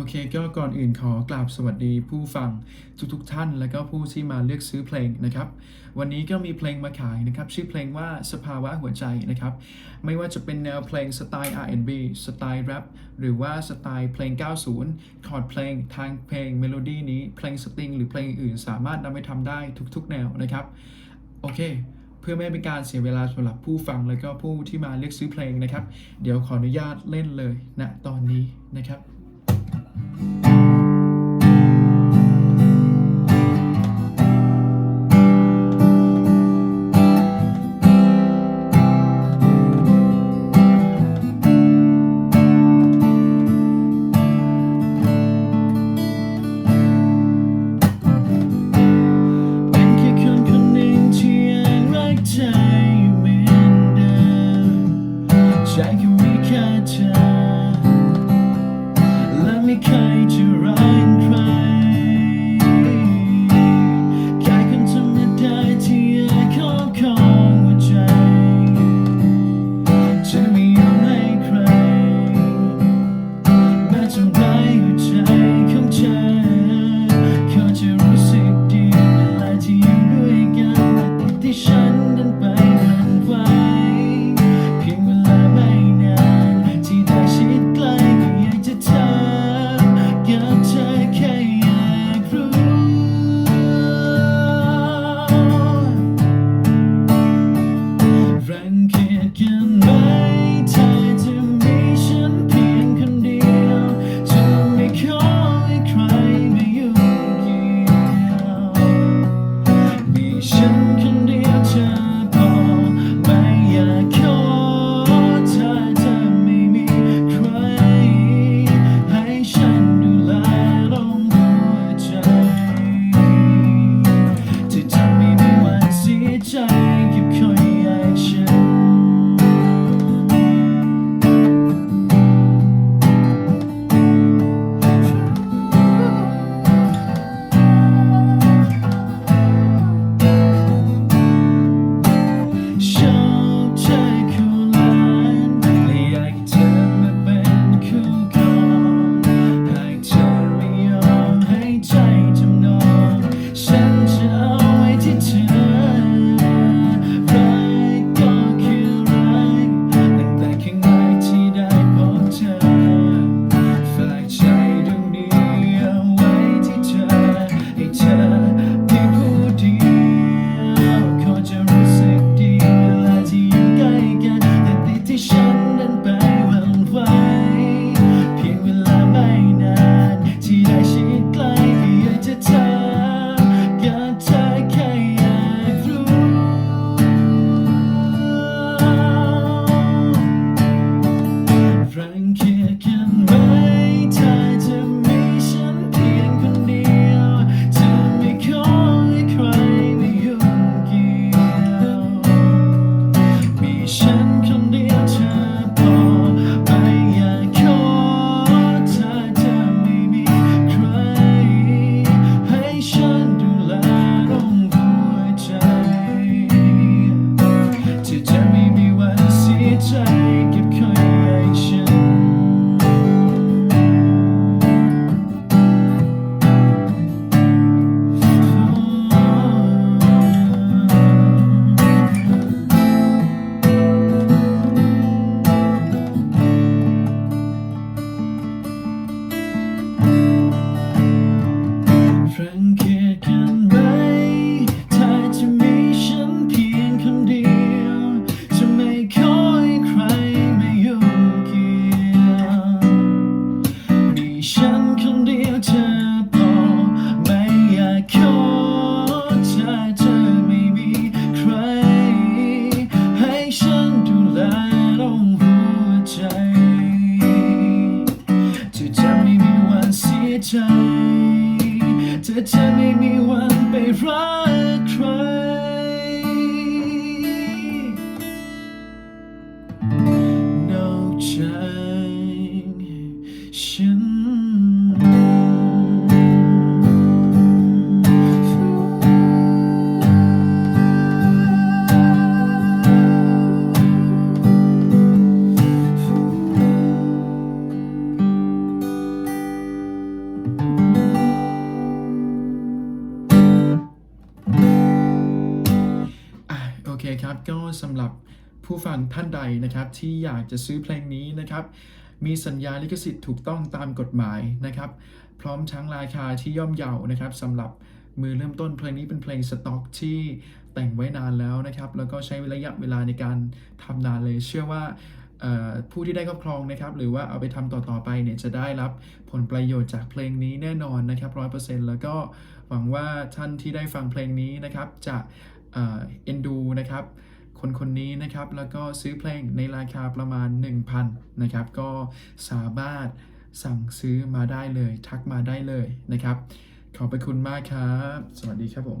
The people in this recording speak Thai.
โอเคก็ก่อนอื่นขอกราบสวัสดีผู้ฟังทุกๆทท่าน และก็ผู้ที่มาเลือกซื้อเพลงนะครับ วันนี้ก็มีเพลงมาขายนะครับ ชื่อเพลงว่าสภาวะหัวใจนะครับ ไม่ว่าจะเป็นแนวเพลงสไตล์ R&B สไตล์แรปหรือว่าสไตล์เพลง 90 คอร์ดเพลงทางเพลงเมโลดี้นี้เพลงสตริงหรือเพลงอื่นสามารถนำไปทำได้ทุกๆ แนวนะครับ โอเคเพื่อไม่เป็นการเสียเวลาสำหรับผู้ฟังและก็ผู้ที่มาเลือกซื้อเพลงนะครับ เดี๋ยวขออนุญาตเล่นเลยณนะตอนนี้นะครับ Take a week, I try. ก็สำหรับผู้ฟังท่านใดนะครับ ที่อยากจะซื้อเพลงนี้นะครับ มีสัญญาลิขสิทธิ์ถูกต้องตามกฎหมายนะครับ พร้อมทั้งราคาที่ย่อมเยานะครับสำหรับมือเริ่มต้นเพลงนี้เป็นเพลงสต็อกที่แต่งไว้นานแล้วนะครับ แล้วก็ใช้ระยะเวลาในการทำนานเลย เชื่อว่าผู้ที่ได้ครอบครองนะครับ หรือว่าเอาไปทำต่อๆไปเนี่ยจะได้รับผลประโยชน์จากเพลงนี้แน่นอนนะครับร้อยเปอร์เซ็นต์แล้วก็หวังว่าท่านที่ได้ฟังเพลงนี้นะครับจะเอ็นดูนะครับ คนคนนี้นะครับ แล้วก็ซื้อเพลงในราคาประมาณ 1,000นะครับ ก็สามารถสั่งซื้อมาได้เลย ทักมาได้เลยนะครับ ขอบพระคุณมากครับ สวัสดีครับผม